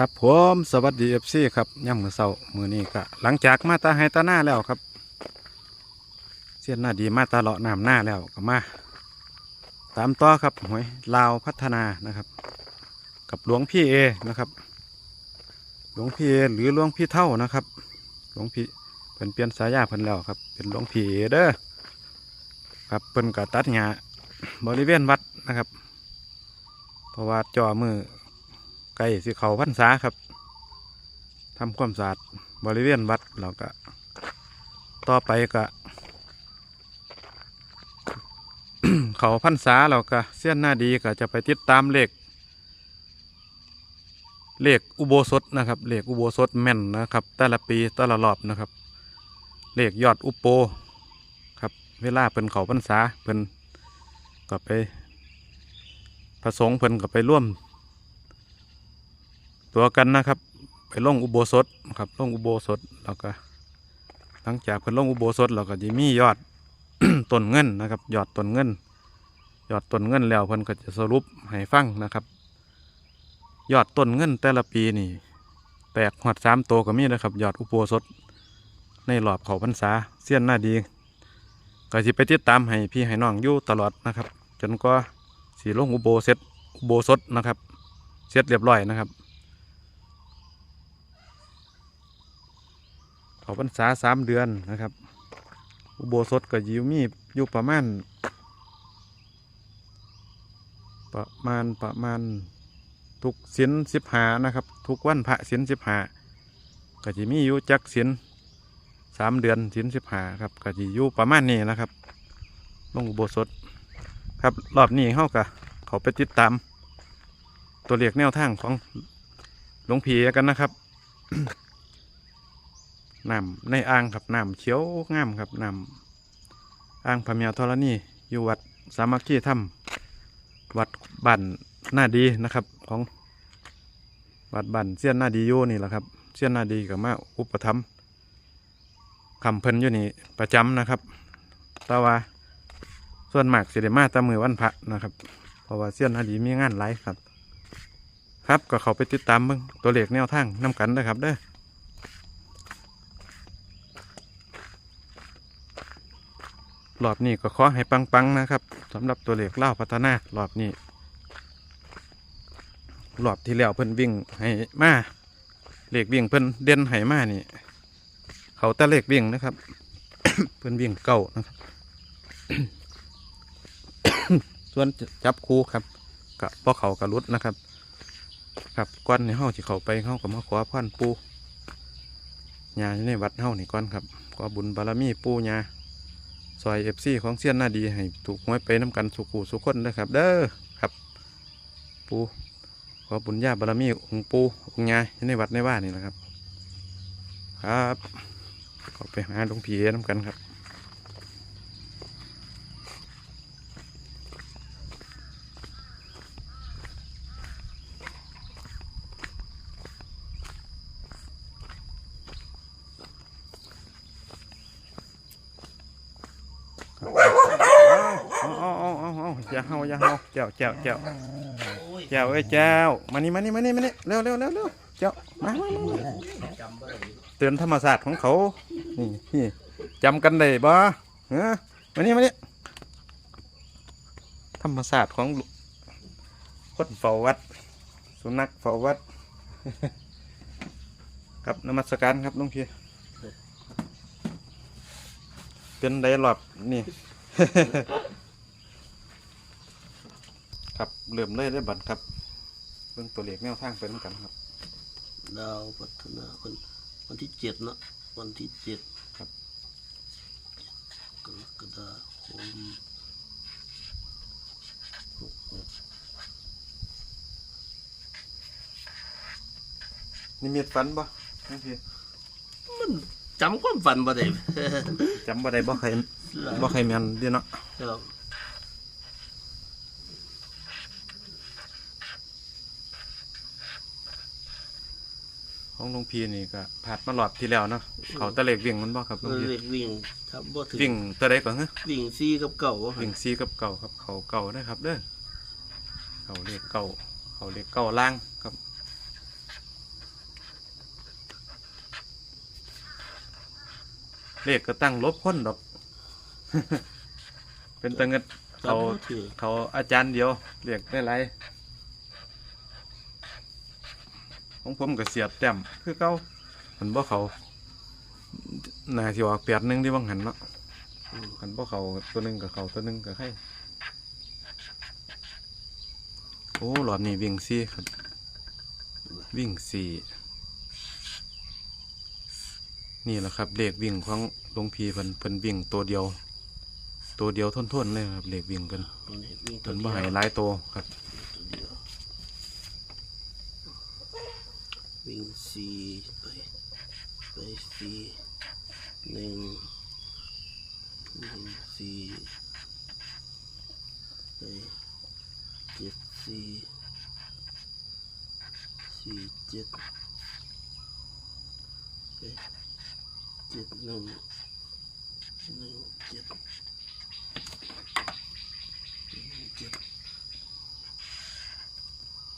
ครับผมสวัสดีเอฟซีครับย่ำมือเศร้ามือนี้ก็หลังจากมาตาไฮตาหน้าแล้วครับ เสียนหน้าดีมาตาเลาะน้ำหน้าแล้วก็มา ตามต่อครับหวยลาวพัฒนานะครับ กับหลวงพี่เอนะครับ หลวงพี่เอหรือหลวงพี่เท่านะครับ หลวงพี่เพิ่นเปลี่ยนสายาเพิ่นแล้วครับ เป็นหลวงพี่เอเด้อครับเพิ่นก็ตัดหญ้าบริเวณวัดนะครับ เพราะว่าจ่อมือ ใกล้สิเขาพรรษาครับทำความสะอาดบริเวณวัดเราก็ ต่อไปก็ เขาพรรษาเราก็เส้นหน้าดีก็จะไปติดตามเลขเลขอุโบสถนะครับเลขอุโบสถแม่นนะครับ แต่ละปีแต่ละรอบนะครับ เลขยอดอุโปครับ เวลาเพิ่นเขาพรรษาเพิ่นก็ไปพระสงฆ์เพิ่นก็ไปร่วม ตัวกันนะครับ ไปลงอุโบสถครับลงอุโบสถแล้วก็หลังจากเพิ่นลงอุโบสถเราก็จะมียอดต้นเงินนะครับ ยอดต้นเงิน ยอดต้นเงินแล้วเพิ่นก็จะสรุปให้ฟังนะครับ ยอดต้นเงินแต่ละปีนี่ แตกหอดสามโตวก็มีนะครับ ยอดอุโบสถ ในรอบเขาพรรษาเสี้ยนหน้าดีก็สิไปติดตามให้พี่ให้น้องอยู่ตลอดนะครับ จนก็สีลงอุโบสถอุโบสถนะครับ เสร็จเรียบร้อยนะครับ เขาพรรษาสามเดือนนะครับ อุโบสถก็อยิวมีอยู่ประมาณ ประมาณประมาณทุกศินสิบหานะครับ ทุกวันพระศินสิบหาก็จะมีอยู่จักศินสามเดือนศินสิบหาครับก็จะอยู่ประมาณนี้นะครับลงอุโบสถครับรอบนี้เขาก็เขาไปติดตาม ตัวเลขแนวทางของหลวงพีกันนะครับ น้ำในอ่างครับน้ำเขียวงามครับน้ำอ่างพระเมียธรณีอยู่วัดสามัคคีธรรมวัดบ้านหน้าดีนะครับ ของวัดบ้านเสี้ยนหน้าดีอยู่นี่แหละครับเสี้ยนหน้าดีกับมาอุปถัมคำเพิ่นอยู่นี่ประจำนะครับต่ว่าส่วนมากเสิได้มาตะมือวันพระนะครับ เพราะว่าเสี้ยนหน้าดีมีงานหลายครับ ครับก็เขาไปติดตามเบิ่งตัวเลขแนวทางนำกันนะครับเด้อ รอบนี้ก็ขอให้ปังๆนะครับสำหรับตัวเลขเล่าพัฒนารอบนี้รอบที่แล้วเพิ่นวิ่งให้มาเลขวิ่งเพิ่นเด่นให้มานี่ เขาต่เลขวิ่งนะครับ เพิ่นวิ่งเก้านะครับ ส่วนจับคู่ครับกับพ่อเขากระลุดนะครับ ครับก้อนในห้องที่เขาไปเขาก็มาขอพ่อนปูญาในวัดเฮานี่ก้อนครับขอบุญบารมีปูญา ซอยเอฟซีของเซียนหน้าดีให้ถูกหวยไปน้ำกันสุขูสุขคนนะครับ เด้อครับ ปูขอบุญญาบารมีองค์ปูองค์ยายในวัดในว่านี่นะครับ ครับขอไปหาหลวงพี่น้ำกันครับ เอาเอาเอาเอาเอาย่าเฮาอย่าเฮาเจ้าเจ้าเจ้าเจ้าเอ้ยเจ้ามานี่มานี่มานี่มานี่เร็วเร็วเร็วเร็วเจ้ามามามาเตือนธรรมศาสตร์ของเขานี่นี่จำกันได้บ่เออมานี่มานี่ธรรมศาสตร์ของคนเฝ้าวัด สุนัขเฝ้าวัด ครับนมัสการครับลุงพี่เป็นไดรอบนี่ ครับเริ่มเลยได้บัตรครับเรื่องตัวเลขแนวทางไปน้ำกันครับ ดาวพัฒนาวันวันที่เจ็ดเนอะวันที่เจ็ดครับ กรกฎาคมหกหกนี่มีฝันบ่หลวงพี่มันจำความฝันบ่ได้ จำบ่ได้บ่ใครบ่ใครแม่นเดีเนาะ ครับ ของหลวงพี่นี่ก็ผ่านมาหลอดที่แล้วเนาะเขาตะเลกวิ่งมันบ่ครับหลวงพี่เล็กวิ่งครับบ่ถึงวิ่งตะเลกก่อนฮะวิ่งซีกับเก่าวิ่งซีกับเก่าครับ เขาเก่านะครับเด้อเขาเรียกเก่า เขาเรียกเก่าล่างครับเลขก็ตั้งลบพ้นดอก เป็นตังเงินเขาเขาอาจารย์เดียวเรียกได้ไร ของผมก็เสียบแต้มคือเก้ามันบ่เขาน่าสิออกแปดหนึ่งที่บังหันเนาะอืมมันบ่เขาตัวหนึ่งกับเขาตัวหนึ่งกับใครโอ้รอบนี้วิ่งสี่ครับ วิ่งสี่นี่แหละครับเลขวิ่งของหลวงพีเพิ่นเพิ่นวิ่งตัวเดียว ตัวเดียวทนๆเลยครับเลขวิ่งเพิ่นนี่วิ่งตัเพิ่วนเดีบ่ยวให้หลายตัวครับ ตัวเดียว วิ่งสี่ไปไปสี่หนึ่งหนึ่งสี่ไปเจ็ด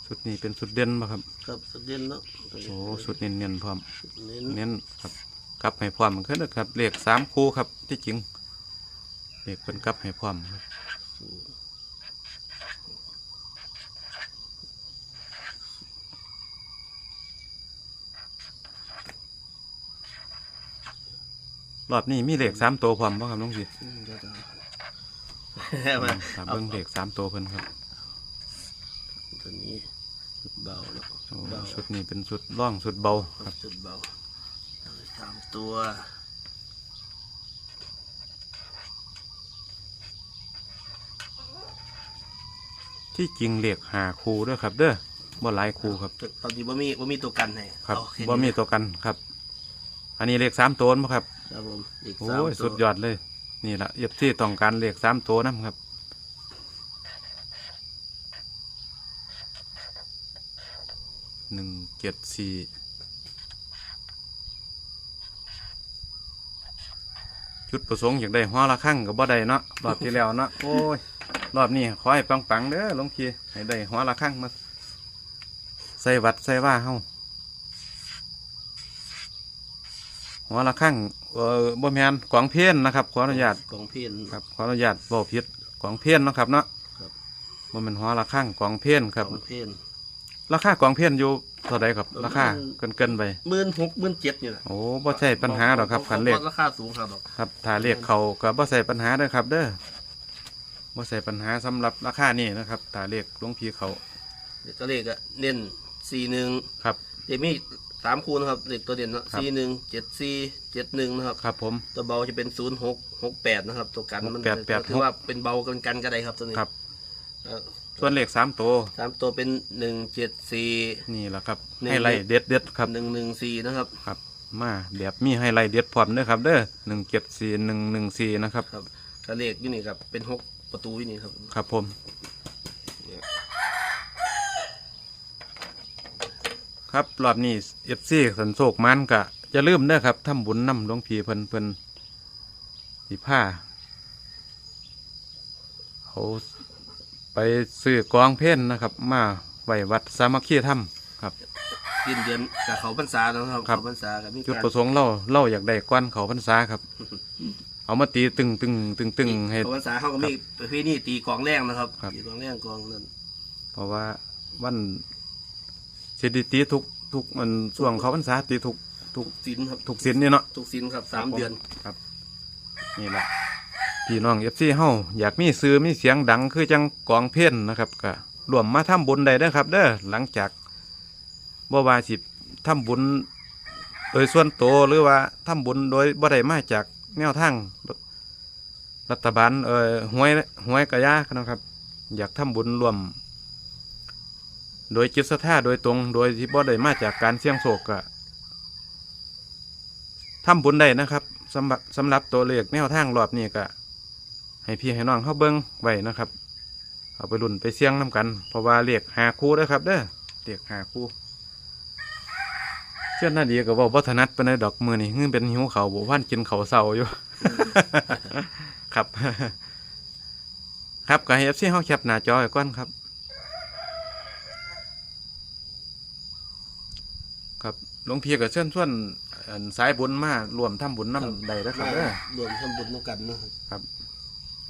สี่สี่เจ็ดไปเจ็ดหนึ่งหนึ่งเจ็ดหนึ่งเจ็ดสุดนี้เป็นสุดเด่นป่ะครับ ครับสุดเด่นเนาะโอ้สุดเน้นๆพร้อมสุดเน้นเน้นครับกลับให้พร้อมขึ้นนะครับเลขสามคู่ครับ ที่จริงเลขเป็นกลับให้พร้อมครับรอบนี้มีเลขสามตัวพร้อมป่ะครับน้องสิอืมเดี๋ยวๆอืมามครับเอาเบิ้งเลขสามตัวเพิ่นครับ ตัวนี้สุดเบาแล้ว โอ้ เบา ชุดนี้เป็นชุดร่องชุดเบาครับสุดเบาเอาไปสามตัวที่จริงเลขหาคู่ด้วยครับ เด้อบ่หลายคู่ครับตอนนี้บ่มีบ่มีตัวกันให้ครับเอาแนี้บ่มีตัวกันครับ อันนี้เลขสามตัวมั้งครับครับผมอีกโอ้สามยตัวสุดยอดเลย นี่แหละเอฟที่ต้องการเลขสามตัวนะครับ หนึ่งเจ็ดสี่จุดประสงค์อยากได้หัวละข้างกับบ่ได้เนาะรอบที่แล้วเนาะโอ้ยรอบนี้ขอให้ปังๆเด้อหลวงพี่ให้ได้หัวละข้างมาใส่วัดใส่ว่าเฮาหัวละข้างเออบ่แมนกวางเพี้ยนนะครับขออนุญาตกองเพี้ยน ครับขออนุญาตบอกผิดกวางเพี้ยนเนาะครับเนาะครับ บ่แมันหัวละข้างกวางเพี้ยนครับ กองเพี้ยน ราคากวางเพี้ยนอยู่เท่าใดครับ ราคาประมาณเกินๆไป หมื่นหกหมื่นเจ็ดนี่แหละโอ้บ่ใช่ปัญหาหรอกครับขันเลขราคาสูงครับดอกครับถ้าเลขเขาก็บ่ใส่ปัญหาเด้อครับ เด้อบ่ใส่ปัญหาสำหรับราคานี่นะครับถ้าเลขหลวงพี่เขาเด็กก็เลขอะเน้นสี่หนึ่งครับ เด็กมีสามคูนะครับเลขตัวเด่นเนาะครับ สี่หนึ่งเจ็ดสี่เจ็ดหนึ่งนะครับ ครับผม ตัวเบาจะเป็นศูนย์หกหกแปดนะครับ ตัวกันมันแปดแปดถือว่าเป็นเบากันกันก็ได้ครับตัวนี้ครับ เอ่อ ส่วนเลขสามตัวสามตัวเป็นหนึ่งเจ็ดสี่ นี่แหละครับหนึ่ง ให้ไล่เด็ดเด็ดๆครับหนึ่งหนึ่งสี่นะครับ ครับ มาแบบมีให้ไล่เด็ดพร้อมเด้อครับเด้อหนึ่งเจ็ดสี่หนึ่งหนึ่งสี่นะครับ ครับก็เลขอยู่นี่ครับ เป็นหกประตูอยู่นี่ครับ ครับผม ครับรอบนี้เอฟซีสันโศกมันกะจะลืมเด้อครับทำบุญนำหลวงพี่เพิ่นเพิ่นสีผ้าเขา ไปซื้อกองเพ่นนะครับ มาไว้วัดสามัคคีธรรมครับสิ้นเดือนกับเขาพรรษานะครับครับ เขาพรรษากับมีจุดการประสงค์เราเราอยากได้ก้อนเขาพรรษาครับ เอามาตีตึงตึงตึงตึงให้ เขาพรรษาเขาก็มีประเพณีตีกลองแรงนะครับครับ ตีกลองแรงกลองนั่นเพราะว่าวันสิไดิตีทุกทุกมันช่วงเขาพรรษาตีทุกทุกสินครับทุกสินนี่เนาะ ทุกสินครับสามครับผม เดือนนี่แหละ พี่น้องเอฟซีเฮาอยากมีซื้อมีเสียงดังคือจังกองเพี้ยนนะครับก็รวมมาทำบุญได้เด้อครับ เด้อหลังจากบ่ว่าสิทำบุญโดยส่วนตัวหรือว่าทำบุญโดยบ่ได้มาจากแนวทางรัฐบาลเอ่อหวยหวยกระยานะครับ อยากทำบุญรวม โดยจิตศรัทธาโดยตรงโดยที่บ่ได้มาจากการเสี่ยงโศกก็ทำบุญได้นะครับสำหรับสำหรับตัวเลขแนวทางรอบนี้ก็ ให้พี่ให้น้องเข้าเบิ้งไว้นะครับ เอาไปรุ่นไปเสี่ยงน้กัน เพราะว่าเลขหาคู่เด้อครับเด้อเลขหาคู่เชื่อหน้าดีก็บอกวัฒนัดไปในดอกมือนี่เงืเป็นหิวเขาวบ่ว่านกินเขาวเศร้าอยู่ ครับ ครับก็ให้เอฟซีเฮาแคปหน้าจอไว้ก่อนครับครับหลวงพี่ก็เชิญชวนอันสายบุญมารวมทำบุญน้ำใดแล้วครับเด้อรวมทำบุญร่วมกันนะครับ ครับ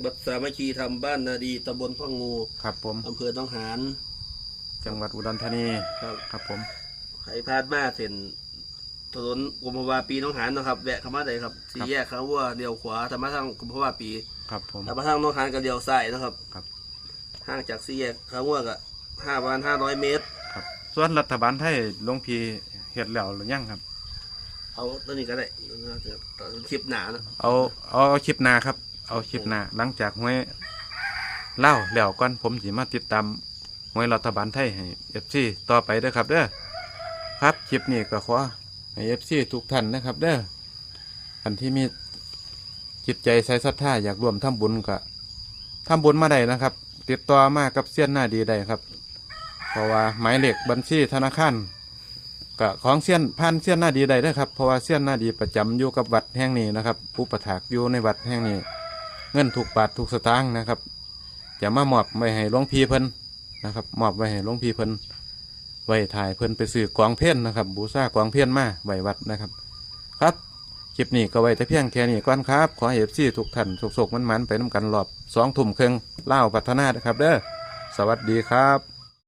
บัตรสามัคคีทำบ้านนาดีตำบลพ่องูครับผม อำเภอหนองหานจังหวัดอุดรธานี ครับครับผม ใครพลาดมาเส้นถนนกุมภาวาปีหน้องหานนะครับ แวะเข้ามาได้ครับสี่แยกเขาว่าเลี้ยวขวาธรรมะทางกุมภาวาปีครับผม ธรรมะทางหน้องหานก็เลี้ยวซ้ายนะครับครับ ห่างจากสี่แยกเขาว่าก็ห้าประมาณห้าร้อยเมตร ครับ ส่วนรัฐบาลไทยหลวงพีเฮ็ดแล้วหรือยังครับ เอาตัวนี้ก็ได้น่าจะคลิปหนานะเอาเอาเอาคลิปหน้าครับ เอาคลิปหน้าหลังจากหวยเล่าแล้วก่อนผมสิมาติดตามหวยรัฐบาลไทยให้เอฟซีต่อไปเด้อครับเด้อครับคลิปนี้ก็ขอให้เอฟซีทุกท่านนะครับ เด้ออันที่มีจิตใจใส่ศรัทธาอยากร่วมทำบุญก็ทำบุญมาได้นะครับ ติดต่อมากับเสี้ยนหน้าดีได้ครับ เพราะว่าหมายเลขบัญชีธนาคารก็ของเสี้ยนพันเสี้ยนหน้าดีได้เด้อครับเพราะว่าเสี้ยนหน้าดีประจำอยู่กับวัดแห่งนี้นะครับอุประถากอยู่ในวัดแห่งนี้ เงินถูกบาทถูกสตางค์นะครับ จะมามอบไว้ให้หลวงพี่เพิ่นนะครับมอบไว้ให้หลวงพี่เพิ่นไว้ถ่ายเพิ่นไปซื้อกองเพี้ยนนะครับ บูชากองเพี้ยนมาไว้วัดนะครับ ครับคลิปนี้ก็ไว้แต่เพียงแค่นี้ก่อนครับ ขอให้เอฟซีทุกท่านสุกๆมันๆไปน้ำกันรอบสองถุ่มครึ่งเล่าพัฒนานะครับเด้อสวัสดีครับ